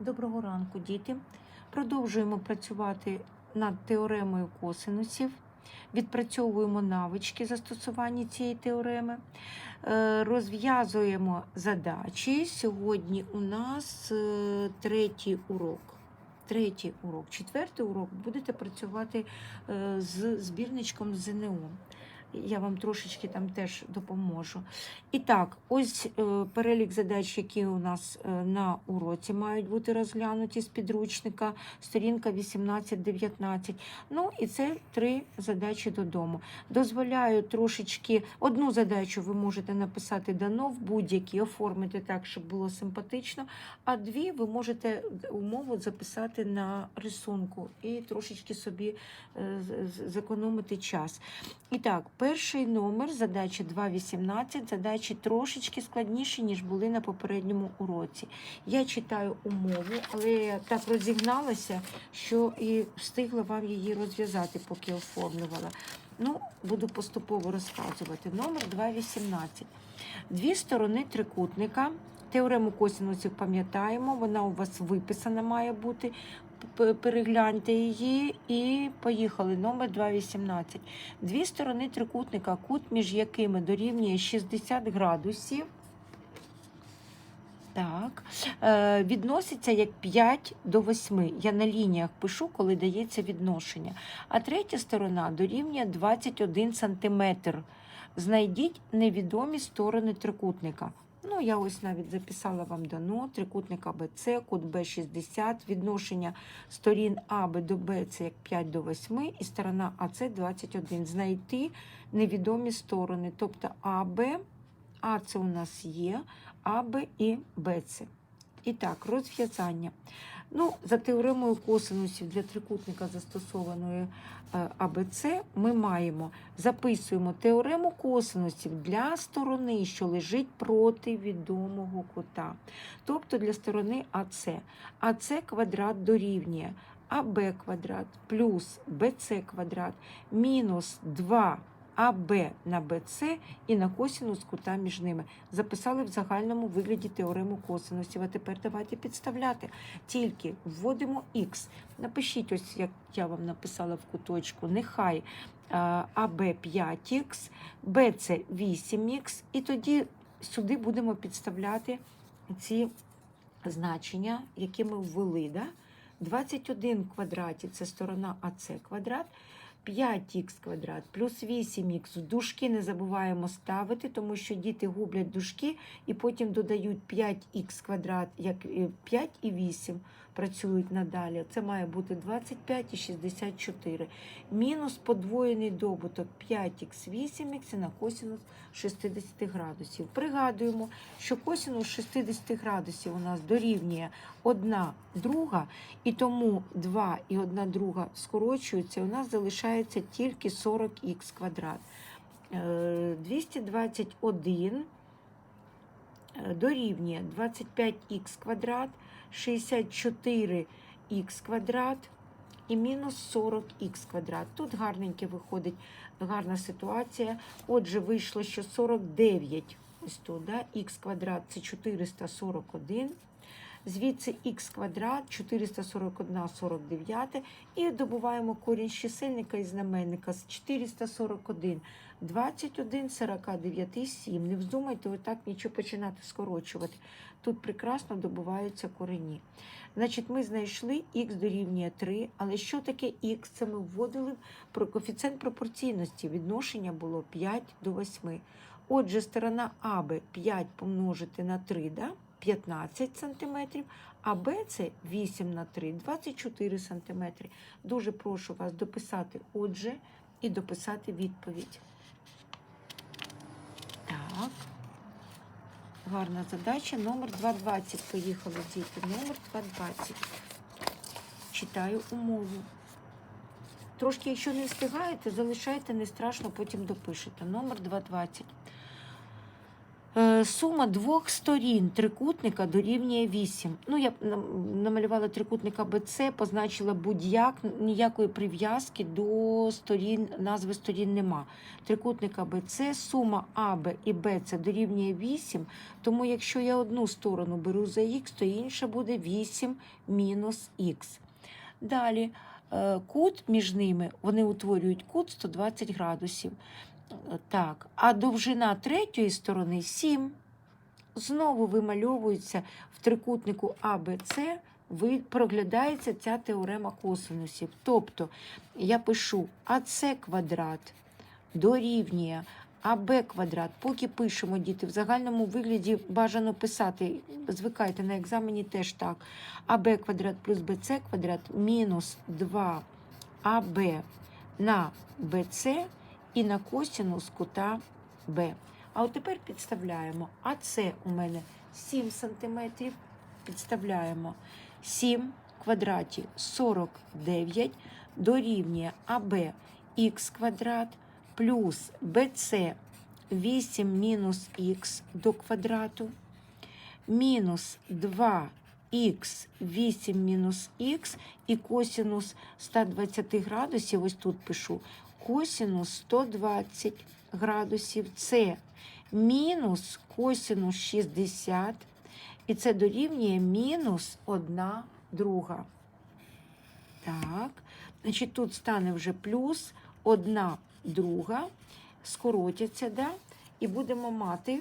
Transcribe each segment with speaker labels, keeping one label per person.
Speaker 1: Доброго ранку, діти. Продовжуємо працювати над теоремою косинусів. Відпрацьовуємо навички застосування цієї теореми. Е, Розв'язуємо задачі. Сьогодні у нас е, третій урок. Третій урок. Четвертий урок будете працювати е, з збірничком ЗНО. Я вам трошечки там теж допоможу. І так, ось е, перелік задач, які у нас е, на уроці мають бути розглянуті з підручника, сторінка 18-19. Ну і це три задачі додому. Дозволяю трошечки одну задачу ви можете написати дано в будь-якій, оформити так, щоб було симпатично, а дві ви можете умову записати на рисунку і трошечки собі е, зекономити час. І так, перший номер задачі 2.18, задачі трошечки складніші, ніж були на попередньому уроці. Я читаю умову, але я так розігналася, що і встигла вам її розв'язати, поки оформлювала. Ну, буду поступово розказувати. Номер 2.18. Дві сторони трикутника. Теорему косинусів пам'ятаємо, вона у вас виписана має бути. Перегляньте її і поїхали. Номер 2.18. Дві сторони трикутника, кут між якими дорівнює 60 градусів. Так, е, відноситься як 5 до 8. Я на лініях пишу, коли дається відношення. А третя сторона дорівнює 21 см. Знайдіть невідомі сторони трикутника. Ну, я ось навіть записала вам дано. Трикутник АБЦ, кут Б60, відношення сторін АБ до Б це як 5 до 8, і сторона АЦ 21. Знайти невідомі сторони, тобто АБ, А це у нас є, АБ і БЦ. І так, розв'язання. Ну, за теоремою косинусів для трикутника застосованої АБЦ ми маємо, записуємо теорему косинусів для сторони, що лежить проти відомого кута. Тобто для сторони АЦ. АЦ квадрат дорівнює АБ квадрат плюс БЦ квадрат мінус 2 АБ на БЦ і на косинус кута між ними. Записали в загальному вигляді теорему косинусів. А тепер давайте підставляти. Тільки вводимо х. Напишіть, ось як я вам написала в куточку, нехай АБ 5х, БЦ 8х, і тоді сюди будемо підставляти ці значення, які ми ввели. Да? 21 в квадраті це сторона АЦ квадрат. 5х квадрат плюс 8х. В дужки не забуваємо ставити, тому що діти гублять дужки і потім додають 5х квадрат, як е, 5 і 8 працюють надалі. Це має бути 25 і 64. Мінус подвоєний добуток 5х 8х на косинус 60 градусів. Пригадуємо, що косинус 60 градусів у нас дорівнює 1 друга, і тому 2 і 1 друга скорочуються, і у нас залишається тільки 40х квадрат. Е, 221 е, дорівнює 25х квадрат, 64х квадрат і мінус 40х квадрат. Тут гарненьке виходить, гарна ситуація. Отже, вийшло, що 49 ось тут, да? х квадрат це 441. Звідси х квадрат 441 49 і добуваємо корінь з чисельника і знаменника з 441 21 49 7. Не вздумайте отак нічого починати скорочувати. Тут прекрасно добуваються корені. Значить, ми знайшли х дорівнює 3, але що таке х? Це ми вводили про коефіцієнт пропорційності. Відношення було 5 до 8. Отже, сторона АБ 5 помножити на 3, да? 15 см, а Б це 8 на 3, 24 см. Дуже прошу вас дописати отже і дописати відповідь. Так. Гарна задача. Номер 220. Поїхали діти. Номер 220. Читаю умову. Трошки, якщо не встигаєте, залишайте, не страшно, потім допишете. Номер 220. Е, Сума двох сторін трикутника дорівнює 8. Ну, я намалювала трикутника БЦ, позначила будь-як, ніякої прив'язки до сторін, назви сторін нема. Трикутника БЦ, сума АБ і БЦ дорівнює 8, тому якщо я одну сторону беру за х, то інша буде 8 мінус х. Далі, е, кут між ними, вони утворюють кут 120 градусів. Е, Так, а довжина третьої сторони 7. Знову вимальовується в трикутнику АБЦ, проглядається ця теорема косинусів. Тобто я пишу АЦ квадрат дорівнює АБ квадрат. Поки пишемо діти, в загальному вигляді бажано писати, звикайте на екзамені теж так. АБ квадрат плюс БЦ квадрат мінус 2 АБ на БЦ і на косинус кута Б. А от тепер підставляємо. А це у мене 7 см. Підставляємо 7 в квадраті 49 дорівнює АБ х квадрат плюс БЦ 8 мінус х до квадрату мінус 2 х 8 мінус х і косинус 120 градусів, ось тут пишу, косинус 120 градусів це мінус косинус 60, і це дорівнює мінус 1 друга. Так, значить тут стане вже плюс 1 друга, скоротяться, да? і будемо мати,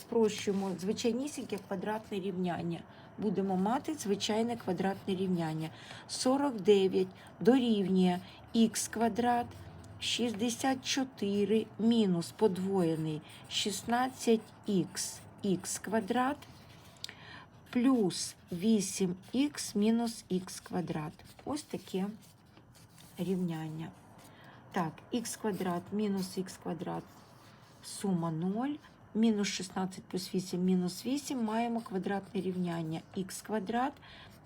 Speaker 1: спрощуємо звичайнісіньке квадратне рівняння. Будемо мати звичайне квадратне рівняння. 49 дорівнює х квадрат 64 мінус подвоєний 16х х квадрат плюс 8х мінус х квадрат. Ось таке рівняння. Так, х квадрат мінус х квадрат сума 0. Мінус 16 плюс 8 мінус 8 маємо квадратне рівняння х квадрат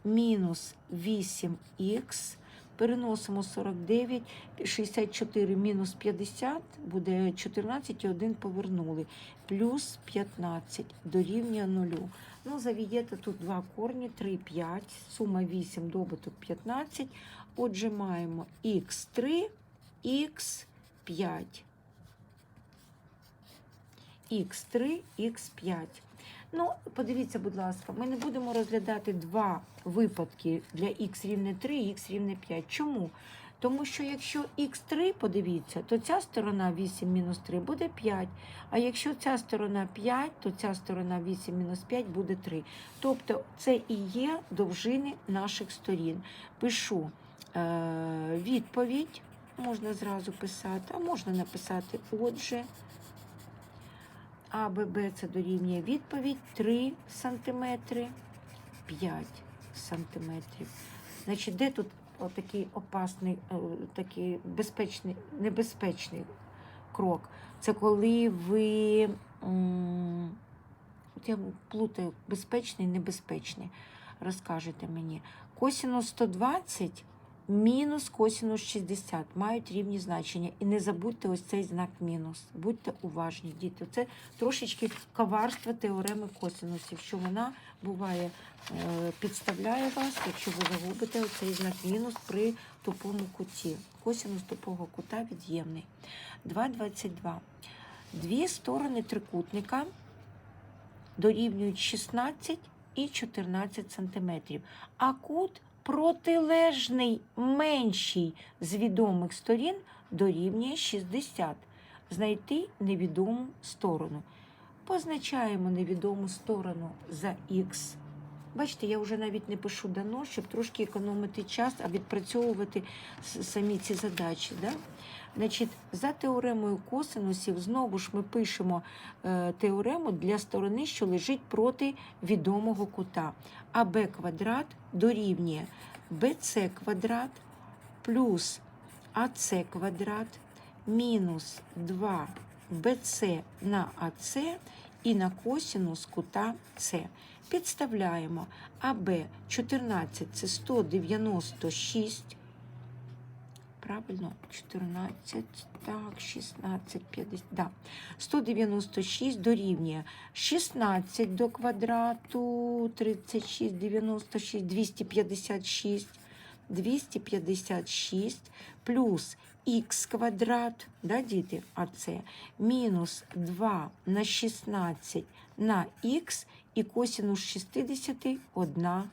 Speaker 1: мінус 8х. Переносимо 49, 64 мінус 50 буде 14 і 1 повернули. Плюс 15 дорівнює 0. Ну, завієте тут два корні, 3, 5, сума 8, добуток 15. Отже, маємо х3, х5. х3, х5. Ну, подивіться, будь ласка, ми не будемо розглядати два випадки для х рівне 3 і х рівне 5. Чому? Тому що якщо х3, подивіться, то ця сторона 8 мінус 3 буде 5. А якщо ця сторона 5, то ця сторона 8 мінус 5 буде 3. Тобто це і є довжини наших сторін. Пишу е- відповідь, можна зразу писати, а можна написати отже. А, Б, Б це дорівнює відповідь 3 см, 5 см. Значить, де тут отакий опасний, е, такий безпечний, небезпечний крок? Це коли ви, от я плутаю, безпечний, небезпечний. Розкажете мені. Косінус 120 мінус косінус 60 мають рівні значення. І не забудьте ось цей знак мінус. Будьте уважні, діти. Це трошечки коварство теореми косінусів, що вона буває, е, підставляє вас, якщо ви загубите оцей знак мінус при тупому куті. Косінус тупого кута від'ємний. 2,22. Дві сторони трикутника дорівнюють 16 і 14 сантиметрів, а кут протилежний меншій з відомих сторін дорівнює 60. Знайти невідому сторону. Позначаємо невідому сторону за х. Бачите, я вже навіть не пишу дано, щоб трошки економити час, а відпрацьовувати самі ці задачі. Да? Значить, за теоремою косинусів знову ж ми пишемо е, теорему для сторони, що лежить проти відомого кута. АБ квадрат дорівнює БЦ квадрат плюс АЦ квадрат мінус 2 БЦ на АЦ і на косинус кута С. Підставляємо АБ 14 це 196 Правильно, 14, так, 16, 50, да. 196 дорівнює 16 до квадрату, 36, 96, 256, 256 плюс х квадрат, да, діти, а це мінус 2 на 16 на х і косінус 60 одна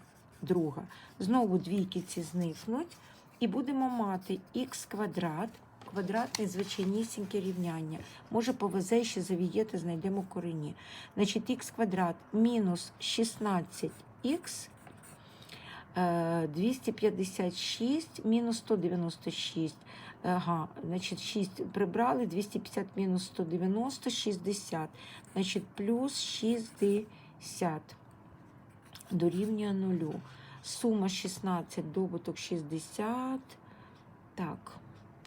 Speaker 1: друга. Знову двійки ці зникнуть. І будемо мати х квадрат, квадратне звичайнісіньке рівняння. Може, повезе ще завієте, знайдемо корені. Значить, х квадрат мінус 16х, е, 256 мінус 196. Ага, значить, 6 прибрали, 250 мінус 190, 60. Значить, плюс 60 дорівнює нулю. Сума 16, добуток 60. Так,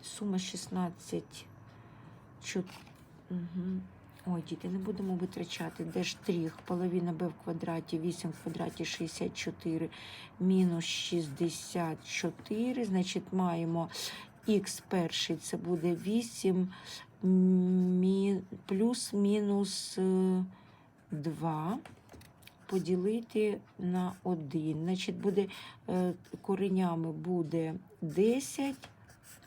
Speaker 1: сума 16. Чо... Угу. Ой, діти, не будемо витрачати. Де штрих? Половина b в квадраті, 8 в квадраті 64, мінус 64. Значить, маємо х перший, це буде 8 мі... плюс мінус е, 2 поділити на 1. Значить, буде е, коренями буде 10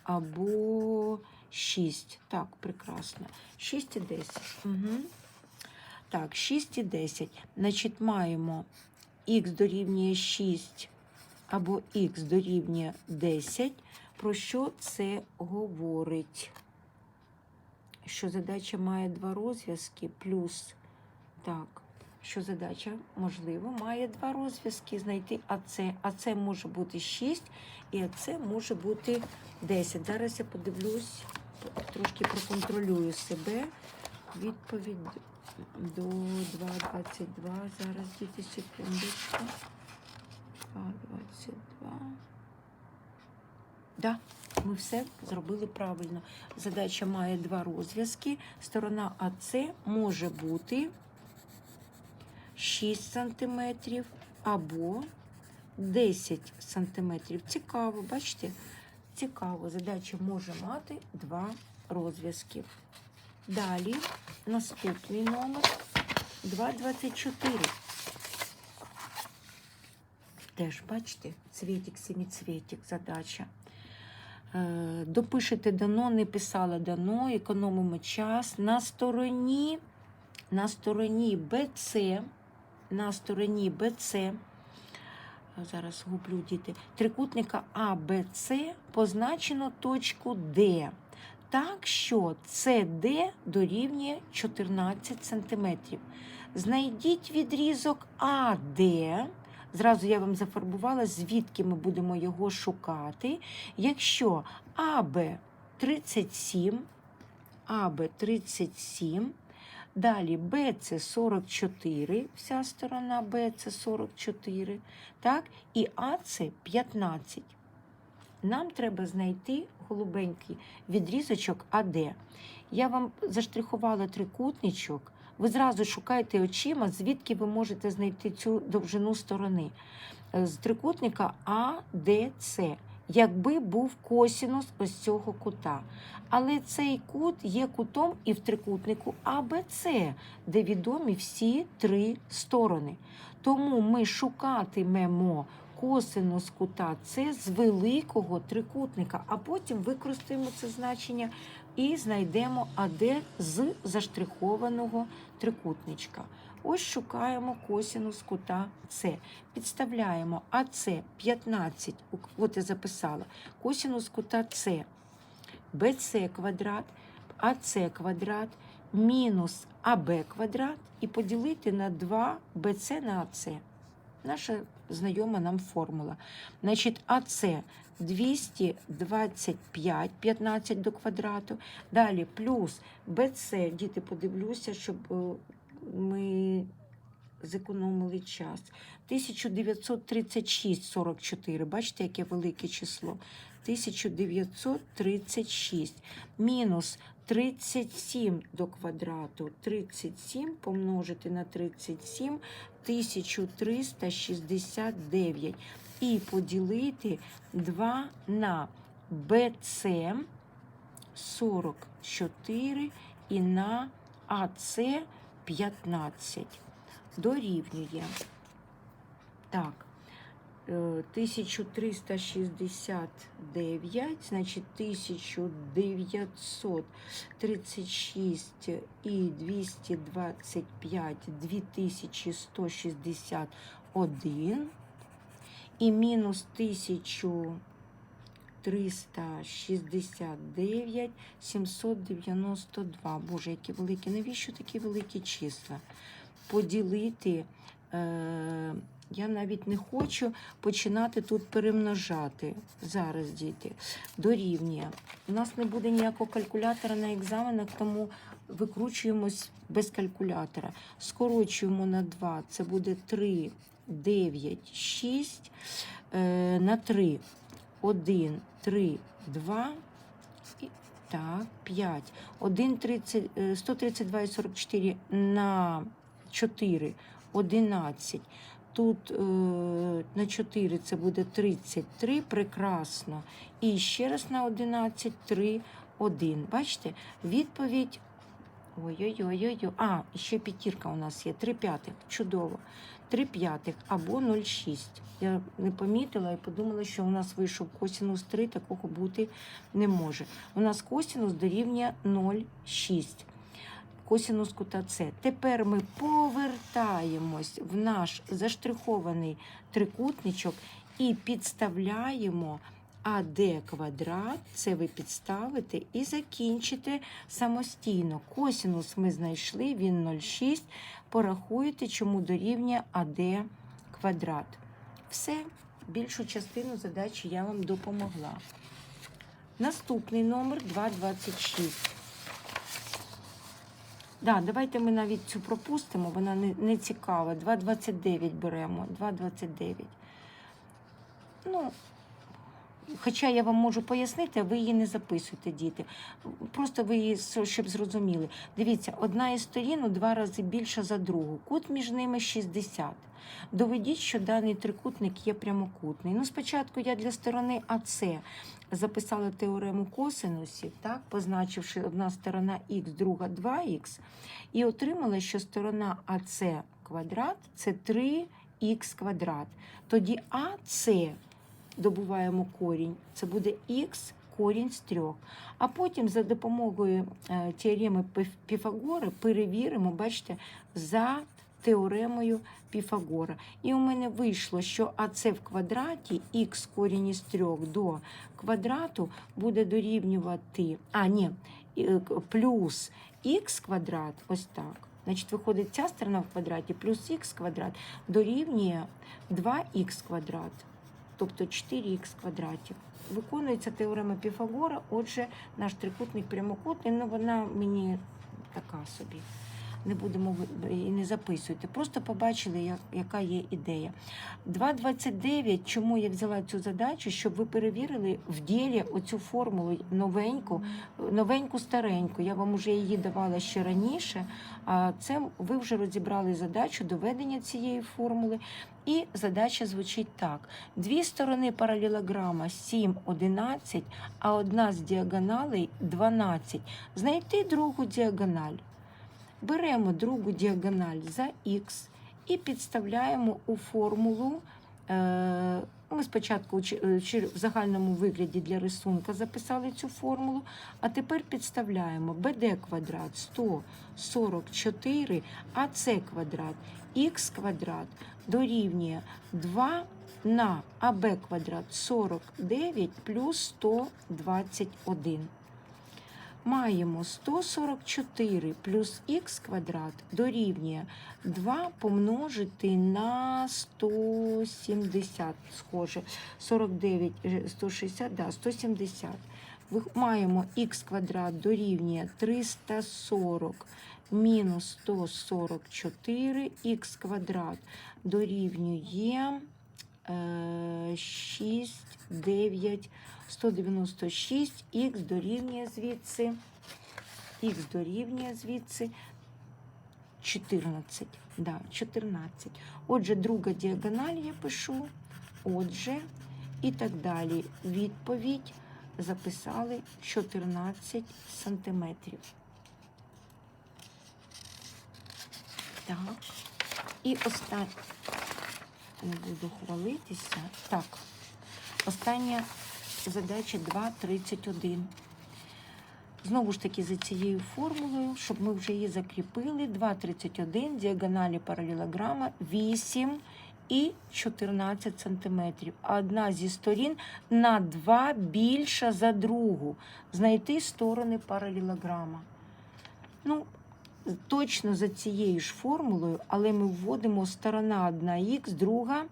Speaker 1: або 6. Так, прекрасно. 6 і 10. Угу. Так, 6 і 10. Значить, маємо х дорівнює 6 або х дорівнює 10. Про що це говорить? Що задача має два розв'язки плюс так що задача, можливо, має два розв'язки знайти АЦ. АЦ може бути 6 і АЦ може бути 10. Зараз я подивлюсь, трошки проконтролюю себе. Відповідь до 2,22. Зараз діти секундочку. 2,22. Да, ми все зробили правильно. Задача має два розв'язки. Сторона АЦ може бути 6 см або 10 см. Цікаво, бачите? Цікаво, задача може мати два розв'язки. Далі наступний номер 2,24. Теж, бачите, цвітик, семіцвітик, задача. Е, Допишете дано, не писала дано, економимо час. На стороні, на стороні BC на стороні BC, зараз гублю діти, трикутника ABC позначено точку D. Так що CD дорівнює 14 см. Знайдіть відрізок AD. Зразу я вам зафарбувала, звідки ми будемо його шукати. Якщо АБ 37, АБ 37, Далі Б це 44, вся сторона Б це 44, так? і А це 15. Нам треба знайти голубенький відрізочок АД. Я вам заштрихувала трикутничок. Ви зразу шукаєте очима, звідки ви можете знайти цю довжину сторони. З трикутника АДЦ якби був косінус ось цього кута. Але цей кут є кутом і в трикутнику АБЦ, де відомі всі три сторони. Тому ми шукатимемо косинус кута С з великого трикутника, а потім використаємо це значення і знайдемо АД з заштрихованого трикутничка. Ось шукаємо косинус кута С. Підставляємо АС 15, от я записала, косинус кута С, БС квадрат, АС квадрат, мінус АБ квадрат і поділити на 2 БС на АС. Наша знайома нам формула. Значить, АС 225, 15 до квадрату. Далі плюс БС, діти, подивлюся, щоб е, ми зекономили час. 1936 44. Бачите, яке велике число? 1936 мінус 37 до квадрату. 37 помножити на 37 1369. І поділити 2 на БЦ 44 і на АЦ 15. Дорівнює. Так. е, 1369, значить 1936 і 225 2161 і мінус 1369 792. Боже, які великі. Навіщо такі великі числа? Поділити. Е- я навіть не хочу починати тут перемножати. Зараз, діти, дорівнює. У нас не буде ніякого калькулятора на екзаменах, тому викручуємось без калькулятора. Скорочуємо на 2. Це буде 3, 9, 6. Е, на 3. 1, 3, 2. І, так, 5. 1, 30, е, 132 і 44 на 4. 11. Тут е, на 4 це буде 33, прекрасно. І ще раз на 11, 3, 1. Бачите, відповідь. Ой-ой-ой-ой. А, ще п'ятірка у нас є. 3 п'ятих. Чудово. 3 п'ятих або 0,6. Я не помітила і подумала, що у нас вийшов косінус 3, такого бути не може. У нас косінус дорівнює 0,6 косінус кута С. Тепер ми повертаємось в наш заштрихований трикутничок і підставляємо АД квадрат, це ви підставите і закінчите самостійно. Косінус ми знайшли, він 0,6. Порахуєте, чому дорівнює АД квадрат. Все, більшу частину задачі я вам допомогла. Наступний номер 226. Да, давайте ми навіть цю пропустимо, вона не, не цікава. 2,29 беремо. 2,29. Ну, хоча я вам можу пояснити, ви її не записуєте, діти. Просто ви її, щоб зрозуміли. Дивіться, одна із сторін у два рази більша за другу. Кут між ними 60. Доведіть, що даний трикутник є прямокутний. Ну, спочатку я для сторони АЦ записала теорему косинусів, так, позначивши одна сторона х, друга 2х, і отримала, що сторона АЦ квадрат це 3х квадрат. Тоді АЦ добуваємо корінь, це буде х корінь з трьох. А потім за допомогою е, теореми Піфагора перевіримо, бачите, за теоремою Піфагора. І у мене вийшло, що АЦ в квадраті х корінь із трьох до квадрату буде дорівнювати, а ні, е, плюс х квадрат, ось так. Значить, виходить ця сторона в квадраті плюс х квадрат дорівнює 2х квадрат, тобто 4х квадратів. Виконується теорема Піфагора, отже, наш трикутник прямокутний, ну вона мені така собі. Не будемо і не записуйте. Просто побачили, як, яка є ідея. 2.29, чому я взяла цю задачу, щоб ви перевірили в ділі оцю формулу новеньку, новеньку стареньку. Я вам вже її давала ще раніше. А це ви вже розібрали задачу доведення цієї формули. І задача звучить так: дві сторони паралелограма 7, 11, а одна з діагоналей 12. Знайти другу діагональ. Беремо другу діагональ за х і підставляємо у формулу. Е, Ми спочатку в загальному вигляді для рисунка записали цю формулу, а тепер підставляємо bd квадрат 144, АЦ квадрат х квадрат дорівнює 2 на АБ квадрат 49 плюс 121. Маємо 144 плюс х квадрат дорівнює 2 помножити на 170, схоже, 49, е, 160, да, 170. Ви- Маємо х квадрат дорівнює 340 мінус 144, х квадрат дорівнює е, 6, 9, 196, х дорівнює звідси, х дорівнює звідси 14. Да, 14. Отже, друга діагональ я пишу. Отже, і так далі. Відповідь записали 14 сантиметрів. Так. І останнє. Не буду хвалитися. Так. Остання задача 2.31. Знову ж таки, за цією формулою, щоб ми вже її закріпили. 2,31 діагоналі паралелограма 8 і 14 сантиметрів. Одна зі сторін на 2 більша за другу. Знайти сторони паралелограма. Ну, точно за цією ж формулою, але ми вводимо сторона 1х, друга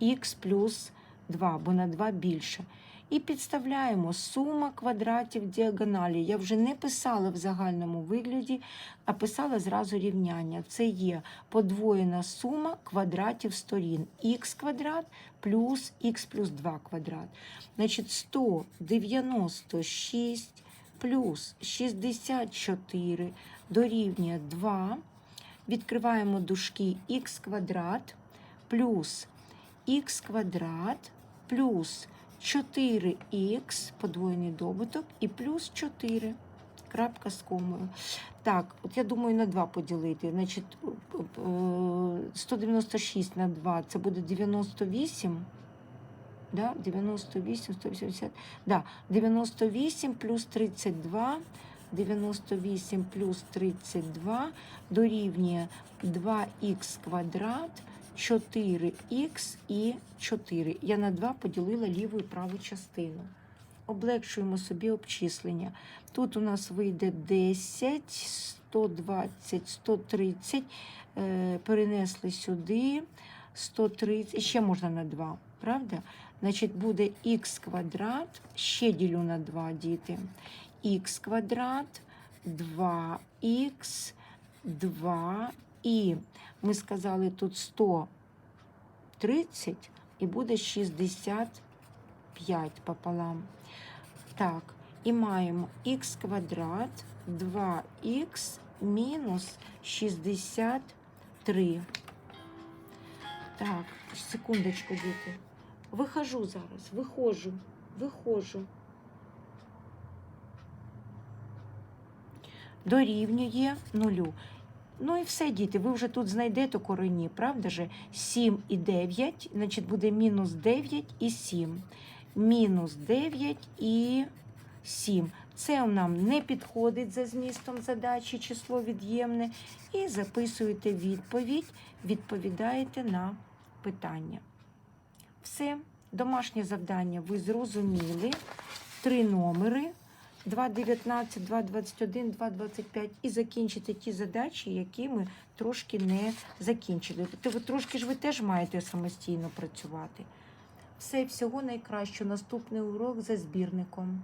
Speaker 1: х плюс 2, бо на 2 більше. І підставляємо сума квадратів діагоналі. Я вже не писала в загальному вигляді, а писала зразу рівняння. Це є подвоєна сума квадратів сторін. х квадрат плюс х плюс 2 квадрат. Значить, 196 плюс 64 дорівнює 2. Відкриваємо дужки х квадрат плюс х квадрат плюс 4х, подвоєний добуток, і плюс 4. Крапка з комою. Так, от я думаю, на 2 поділити. Значить, е, 196 на 2 це буде 98. Да? 98, 180. Да, 98 плюс 32. 98 плюс 32 дорівнює 2х квадрат 4х і 4. Я на 2 поділила ліву і праву частину. Облегшуємо собі обчислення. Тут у нас вийде 10, 120, 130. Е, перенесли сюди 130. Ще можна на 2, правда? Значить, буде х квадрат, ще ділю на 2 діти. Х квадрат, 2х, 2 і ми сказали тут 130 і буде 65 пополам. Так, і маємо х квадрат 2х мінус 63. Так, секундочку, діти. Вихожу зараз, виходжу, виходжу. Дорівнює нулю. Ну і все, діти, ви вже тут знайдете корені, правда же? 7 і 9, значить буде мінус 9 і 7. Мінус 9 і 7. Це нам не підходить за змістом задачі, число від'ємне. І записуєте відповідь, відповідаєте на питання. Все, домашнє завдання ви зрозуміли. Три номери. 2.19, 2.21, 2.25 і закінчити ті задачі, які ми трошки не закінчили. Тобто трошки ж ви теж маєте самостійно працювати. Все, всього найкращого. Наступний урок за збірником.